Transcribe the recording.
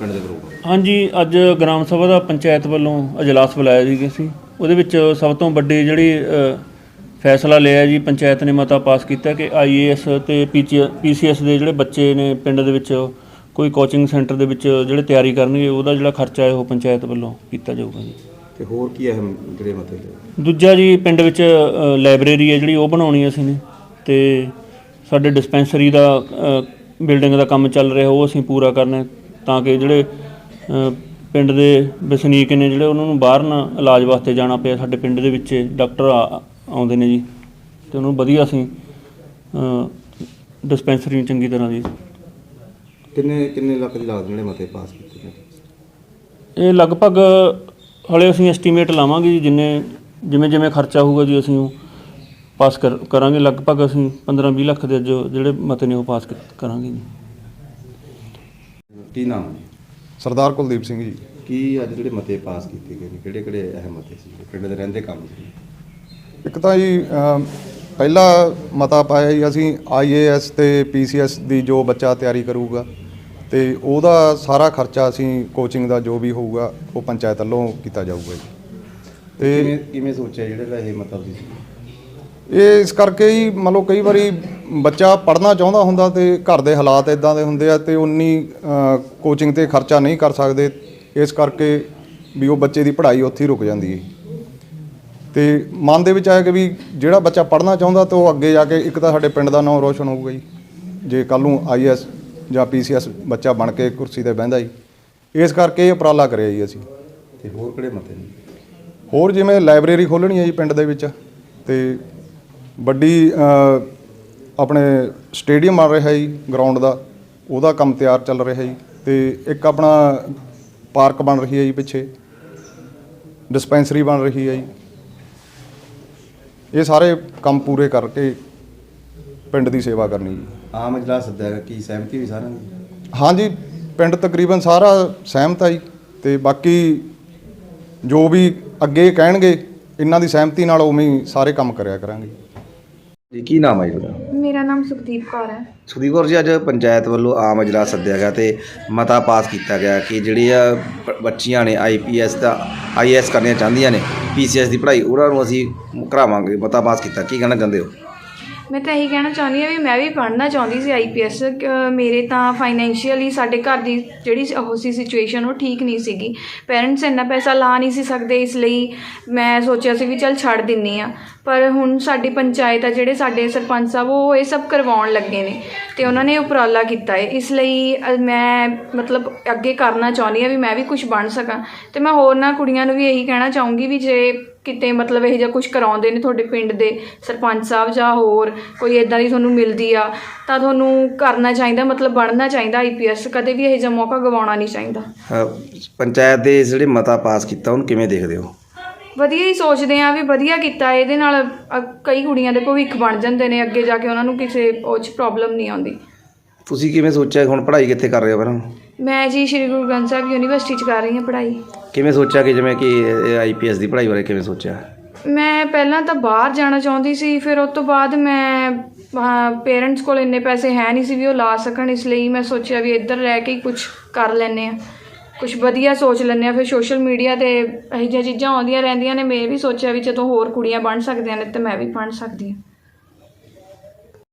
ਪਿੰਡ ਦੇ ਹਾਂਜੀ ਅੱਜ ਗ੍ਰਾਮ ਸਭਾ ਦਾ ਪੰਚਾਇਤ ਵੱਲੋਂ ਅਜਲਾਸ ਬੁਲਾਇਆ ਜੀ ਗਿਆ ਸੀ ਉਹਦੇ ਵਿੱਚ ਸਭ ਤੋਂ ਵੱਡੀ ਜਿਹੜੀ ਫੈਸਲਾ ਲਿਆ ਜੀ ਪੰਚਾਇਤ ਨੇ ਮਤਾ ਪਾਸ ਕੀਤਾ ਕਿ ਆਈਏਐਸ ਤੇ ਪੀਸੀਐਸ ਦੇ ਜਿਹੜੇ ਬੱਚੇ ਨੇ ਪਿੰਡ ਦੇ ਵਿੱਚ ਕੋਈ ਕੋਚਿੰਗ ਸੈਂਟਰ ਦੇ ਵਿੱਚ ਜਿਹੜੇ ਤਿਆਰੀ ਕਰਨਗੇ ਉਹਦਾ ਜਿਹੜਾ ਖਰਚਾ ਹੈ ਉਹ ਪੰਚਾਇਤ ਵੱਲੋਂ ਕੀਤਾ ਜਾਊਗਾ ਜੀ। ਤੇ ਹੋਰ ਕੀ ਅਹਿਮ ਜਿਹੜੇ ਮਤੇ? ਦੂਜਾ ਜੀ ਪਿੰਡ ਵਿੱਚ ਲਾਇਬ੍ਰੇਰੀ ਹੈ ਜਿਹੜੀ ਉਹ ਬਣਾਉਣੀ ਅਸੀਂ ਨੇ। ਤੇ ਸਾਡੇ ਡਿਸਪੈਂਸਰੀ ਦਾ ਬਿਲਡਿੰਗ ਦਾ ਕੰਮ ਚੱਲ ਰਿਹਾ ਉਹ ਅਸੀਂ ਪੂਰਾ ਕਰਨਾ ਹੈ। ਤਾਂ ਕਿ ਜਿਹੜੇ ਪਿੰਡ ਦੇ ਵਸਨੀਕ ਨੇ ਜਿਹੜੇ ਉਹਨਾਂ ਨੂੰ ਬਾਹਰ ਨਾ ਇਲਾਜ ਵਾਸਤੇ ਜਾਣਾ ਪਿਆ ਸਾਡੇ ਪਿੰਡ ਦੇ ਵਿੱਚ ਡਾਕਟਰ ਆਉਂਦੇ ਨੇ ਜੀ। ਤੇ ਉਹਨਾਂ ਨੂੰ ਵਧੀਆ ਅਸੀਂ ਡਿਸਪੈਂਸਰੀ ਚੰਗੀ ਤਰ੍ਹਾਂ ਦੀ ਕਿੰਨੇ ਕਿੰਨੇ ਲੱਖ ਦੀ ਲਾਗਤ ਜਿਹੜੇ ਮਤੇ ਪਾਸ ਕੀਤੇ ਨੇ? ਇਹ ਲਗਭਗ ਹਲੇ ਅਸੀਂ ਐਸਟੀਮੇਟ ਲਾਵਾਂਗੇ ਜੀ ਜਿੰਨੇ ਜਿਵੇਂ ਜਿਵੇਂ ਖਰਚਾ ਹੋਊਗਾ ਜੀ ਅਸੀਂ ਉਹ ਪਾਸ ਕਰ ਕਰਾਂਗੇ। ਲਗਭਗ ਅਸੀਂ 15-20 ਲੱਖ ਦੇ ਜੋ ਜਿਹੜੇ ਮਤੇ ਨੇ ਉਹ ਪਾਸ ਕਰ- ਕਰਾਂਗੇ ਜੀ। ਕੀ ਨਾਮ ਹੈ ਸਰਦਾਰ ਕੁਲਦੀਪ ਸਿੰਘ ਜੀ। ਕੀ ਅੱਜ ਜਿਹੜੇ ਮਤੇ ਪਾਸ ਕੀਤੇ ਗਏ ਨੇ? ਕਿਹੜੇ ਕਿਹੜੇ ਅਹਿਮ ਮਤੇ ਸੀ ਜਿਹੜੇ ਪਿੰਡ ਦੇ ਰਹਿੰਦੇ ਕੰਮ ਸੀ? ਇੱਕ ਤਾਂ ਜੀ ਅਮ, ਪਹਿਲਾ ਮਤਾ ਪਾਇਆ ਜੀ ਅਸੀਂ ਆਈਏਐਸ ਤੇ ਪੀਸੀਐਸ ਦੀ ਜੋ ਬੱਚਾ ਤਿਆਰੀ ਕਰੂਗਾ ਤੇ ਉਹਦਾ ਸਾਰਾ ਖਰਚਾ ਅਸੀਂ ਕੋਚਿੰਗ ਦਾ ਜੋ ਵੀ ਹੋਊਗਾ ਉਹ ਪੰਚਾਇਤ ਵੱਲੋਂ ਕੀਤਾ ਜਾਊਗਾ ਜੀ। ਤੇ ਕਿਵੇਂ ਕਿਵੇਂ ਸੋਚਿਆ ਜਿਹੜਾ ਇਹ ਮਤਲਬ ਸੀ ਇਹ ਇਸ ਕਰਕੇ ਹੀ ਮੰਨ ਲਓ ਕਈ ਵਾਰੀ ਬੱਚਾ ਪੜ੍ਹਨਾ ਚਾਹੁੰਦਾ ਹੁੰਦਾ ਤੇ ਘਰ ਦੇ ਹਾਲਾਤ ਇਦਾਂ ਦੇ ਹੁੰਦੇ ਆ ਤੇ ਉਨੀ ਕੋਚਿੰਗ ਤੇ ਖਰਚਾ ਨਹੀਂ ਕਰ ਸਕਦੇ ਇਸ ਕਰਕੇ ਵੀ ਉਹ ਬੱਚੇ ਦੀ ਪੜ੍ਹਾਈ ਉੱਥੇ ਹੀ ਰੁਕ ਜਾਂਦੀ ਹੈ। ਤੇ ਮਨ ਦੇ ਵਿੱਚ ਆਇਆ ਕਿ ਵੀ ਜਿਹੜਾ ਬੱਚਾ ਪੜ੍ਹਨਾ ਚਾਹੁੰਦਾ ਤਾਂ ਉਹ ਅੱਗੇ ਜਾ ਕੇ ਇੱਕ ਤਾਂ ਸਾਡੇ ਪਿੰਡ ਦਾ ਨਾਮ ਰੋਸ਼ਨ ਹੋਊਗਾ ਜੀ। ਜੇ ਕੱਲ ਨੂੰ ਆਈਐਸ ਜਾਂ ਪੀਸੀਐਸ ਬੱਚਾ ਬਣ ਕੇ ਕੁਰਸੀ ਤੇ ਬਹਿੰਦਾ ਜੀ। ਇਸ ਕਰਕੇ ਇਹ ਉਪਰਾਲਾ ਕਰਿਆ ਜੀ ਅਸੀਂ। ਤੇ ਹੋਰ ਕਿਹੜੇ ਮਤੇ ਨੇ? ਹੋਰ ਜਿਵੇਂ ਲਾਇਬ੍ਰੇਰੀ ਖੋਲ੍ਹਣੀ ਹੈ ਜੀ ਪਿੰਡ ਦੇ ਵਿੱਚ ਤੇ ਵੱਡੀ ਆਪਣੇ ਸਟੇਡੀਅਮ ਬਣ ਰਿਹਾ ਜੀ ਗਰਾਊਂਡ ਦਾ। ਉਹਦਾ ਕੰਮ ਤਿਆਰ ਚੱਲ ਰਿਹਾ ਜੀ। ਤੇ ਇੱਕ ਆਪਣਾ ਪਾਰਕ ਬਣ ਰਹੀ ਹੈ ਜੀ ਪਿੱਛੇ। ਡਿਸਪੈਂਸਰੀ ਬਣ ਰਹੀ ਹੈ ਜੀ। ਇਹ ਸਾਰੇ ਕੰਮ ਪੂਰੇ ਕਰਕੇ ਪਿੰਡ ਦੀ ਸੇਵਾ ਕਰਨੀ ਜੀ। ਆਮ ਇਜਲਾਸ ਸੱਦਿਆ ਕੀ ਸਹਿਮਤੀ ਹੋਈ ਸਾਰਿਆਂ ਦੀ? ਹਾਂਜੀ ਪਿੰਡ ਤਕਰੀਬਨ ਸਾਰਾ ਸਹਿਮਤ ਆ ਜੀ। ਤੇ ਬਾਕੀ ਜੋ ਵੀ ਅੱਗੇ ਕਹਿਣਗੇ ਇਹਨਾਂ ਦੀ ਸਹਿਮਤੀ ਨਾਲ ਉਵੇਂ ਹੀ ਸਾਰੇ ਕੰਮ ਕਰਿਆ ਕਰਾਂਗੇ। ਜੀ ਕੀ ਨਾਮ ਹੈ ਤੁਹਾਡਾ? ਮੇਰਾ ਨਾਮ ਸੁਖਦੀਪ ਕੌਰ ਹੈ। ਸੁਖਦੀਪ ਕੌਰ ਜੀ, ਅੱਜ ਪੰਚਾਇਤ ਵੱਲੋਂ ਆਮ ਇਜਲਾਸ ਸੱਦਿਆ ਗਿਆ ਤੇ ਮਤਾ ਪਾਸ ਕੀਤਾ ਗਿਆ ਕਿ ਜਿਹੜੀਆਂ ਬ- ਬੱਚੀਆਂ ਨੇ ਆਈਪੀਐਸ ਦਾ ਆਈਐਸ ਕਰਨੀਆਂ ਚਾਹੁੰਦੀਆਂ ਨੇ ਪੀਸੀਐਸ ਦੀ ਪੜ੍ਹਾਈ, ਉਹਨਾਂ ਨੂੰ ਅਸੀਂ ਕਰਾਵਾਂਗੇ ਮਤਾ ਪਾਸ ਕੀਤਾ। ਕੀ ਕਹਿਣਾ ਚਾਹੁੰਦੇ ਹੋ? ਮੈਂ ਤਾਂ ਇਹੀ ਕਹਿਣਾ ਚਾਹੁੰਦੀ ਹਾਂ ਵੀ ਮੈਂ ਵੀ ਪੜ੍ਹਨਾ ਚਾਹੁੰਦੀ ਸੀ ਆਈਪੀਐਸ ਮੇਰੇ ਤਾਂ ਫਾਈਨੈਂਸ਼ੀਅਲੀ ਸਾਡੇ ਘਰ ਦੀ ਜਿਹੜੀ ਉਹ ਸੀ ਸਿਚੁਏਸ਼ਨ ਉਹ ਠੀਕ ਨਹੀਂ ਸੀਗੀ। ਪੇਰੈਂਟਸ ਇੰਨਾ ਪੈਸਾ ਲਾ ਨਹੀਂ ਸੀ ਸਕਦੇ ਇਸ ਲਈ ਮੈਂ ਸੋਚਿਆ ਸੀ ਵੀ ਚੱਲ ਛੱਡ ਦਿੰਨੀ ਆ। ਪਰ ਹੁਣ ਸਾਡੀ ਪੰਚਾਇਤ ਆ ਜਿਹੜੇ ਸਾਡੇ ਸਰਪੰਚ ਸਾਹਿਬ ਉਹ ਇਹ ਸਭ ਕਰਵਾਉਣ ਲੱਗੇ ਨੇ ਤੇ ਉਹਨਾਂ ਨੇ ਉਪਰਾਲਾ ਕੀਤਾ ਹੈ ਇਸ ਲਈ ਮੈਂ ਮਤਲਬ ਅੱਗੇ ਕਰਨਾ ਚਾਹੁੰਦੀ ਹਾਂ ਵੀ ਮੈਂ ਵੀ ਕੁਝ ਬਣ ਸਕਾਂ। ਤੇ ਮੈਂ ਹੋਰ ਨਾ ਕੁੜੀਆਂ ਨੂੰ ਵੀ ਇਹੀ ਕਹਿਣਾ ਚਾਹੂੰਗੀ ਵੀ ਜੇ ਕਿਤੇ ਮਤਲਬ ਇਹ ਜਿਹਾ ਕੁਝ ਕਰਾਉਂਦੇ ਨੇ ਤੁਹਾਡੇ ਪਿੰਡ ਦੇ ਸਰਪੰਚ ਸਾਹਿਬ ਜਾਂ ਹੋਰ ਕੋਈ ਇਦਾਂ ਦੀ ਤੁਹਾਨੂੰ ਮਿਲਦੀ ਆ ਤਾਂ ਤੁਹਾਨੂੰ ਕਰਨਾ ਚਾਹੀਦਾ ਮਤਲਬ ਬਣਨਾ ਚਾਹੀਦਾ ਆਈਪੀਐਸ ਕਦੇ ਵੀ ਇਹ ਜਿਹਾ ਮੌਕਾ ਗਵਾਉਣਾ ਨਹੀਂ ਚਾਹੀਦਾ। ਪੰਚਾਇਤ ਦੇ ਜਿਹੜੇ ਮਤਾ ਪਾਸ ਕੀਤਾ ਉਹਨੂੰ ਕਿਵੇਂ ਦੇਖਦੇ ਹੋ? ਵਧੀਆ ਹੀ ਸੋਚਦੇ ਆ ਵੀ ਵਧੀਆ ਕੀਤਾ ਇਹਦੇ ਨਾਲ ਕਈ ਕੁੜੀਆਂ ਦੇ ਭਵਿੱਖ ਬਣ ਜਾਂਦੇ ਨੇ ਅੱਗੇ ਜਾ ਕੇ ਉਹਨਾਂ ਨੂੰ ਕਿਸੇ ਉਹ 'ਚ ਪ੍ਰੋਬਲਮ ਨਹੀਂ ਆਉਂਦੀ। ਤੁਸੀਂ ਕਿਵੇਂ ਸੋਚਿਆ ਹੁਣ ਪੜ੍ਹਾਈ ਕਿੱਥੇ ਕਰ ਰਹੇ ਹੋ ਫਿਰ ਮੈਂ ਜੀ ਸ਼੍ਰੀ ਗੁਰੂ ਗ੍ਰੰਥ ਸਾਹਿਬ ਯੂਨੀਵਰਸਿਟੀ 'ਚ ਕਰ ਰਹੀ ਹਾਂ ਪੜ੍ਹਾਈ। ਕਿਵੇਂ ਸੋਚਿਆ ਕਿ ਜਿਵੇਂ ਕਿ ਆਈਪੀਐਸ ਦੀ ਪੜ੍ਹਾਈ ਬਾਰੇ ਕਿਵੇਂ ਸੋਚਿਆ? ਮੈਂ ਪਹਿਲਾਂ ਤਾਂ ਬਾਹਰ ਜਾਣਾ ਚਾਹੁੰਦੀ ਸੀ ਫਿਰ ਉਸ ਤੋਂ ਬਾਅਦ ਮੈਂ ਪੇਰੈਂਟਸ ਕੋਲ ਇੰਨੇ ਪੈਸੇ ਹੈ ਨਹੀਂ ਸੀ ਵੀ ਉਹ ਲਾ ਸਕਣ ਇਸ ਲਈ ਮੈਂ ਸੋਚਿਆ ਵੀ ਇੱਧਰ ਰਹਿ ਕੇ ਹੀ ਕੁਝ ਕਰ ਲੈਨੇ ਆ ਕੁਝ ਵਧੀਆ ਸੋਚ ਲੈਨੇ ਆ ਫਿਰ ਸੋਸ਼ਲ ਮੀਡੀਆ ਤੇ ਇਹੋ ਜਿਹੀਆਂ ਚੀਜ਼ਾਂ ਆਉਂਦੀਆਂ ਰਹਿੰਦੀਆਂ ਨੇ ਮੈਂ ਇਹ ਵੀ ਸੋਚਿਆ ਵੀ ਜਦੋਂ ਹੋਰ ਕੁੜੀਆਂ ਬਣ ਸਕਦੀਆਂ ਨੇ ਤੇ ਮੈਂ ਵੀ ਬਣ ਸਕਦੀ ਹਾਂ।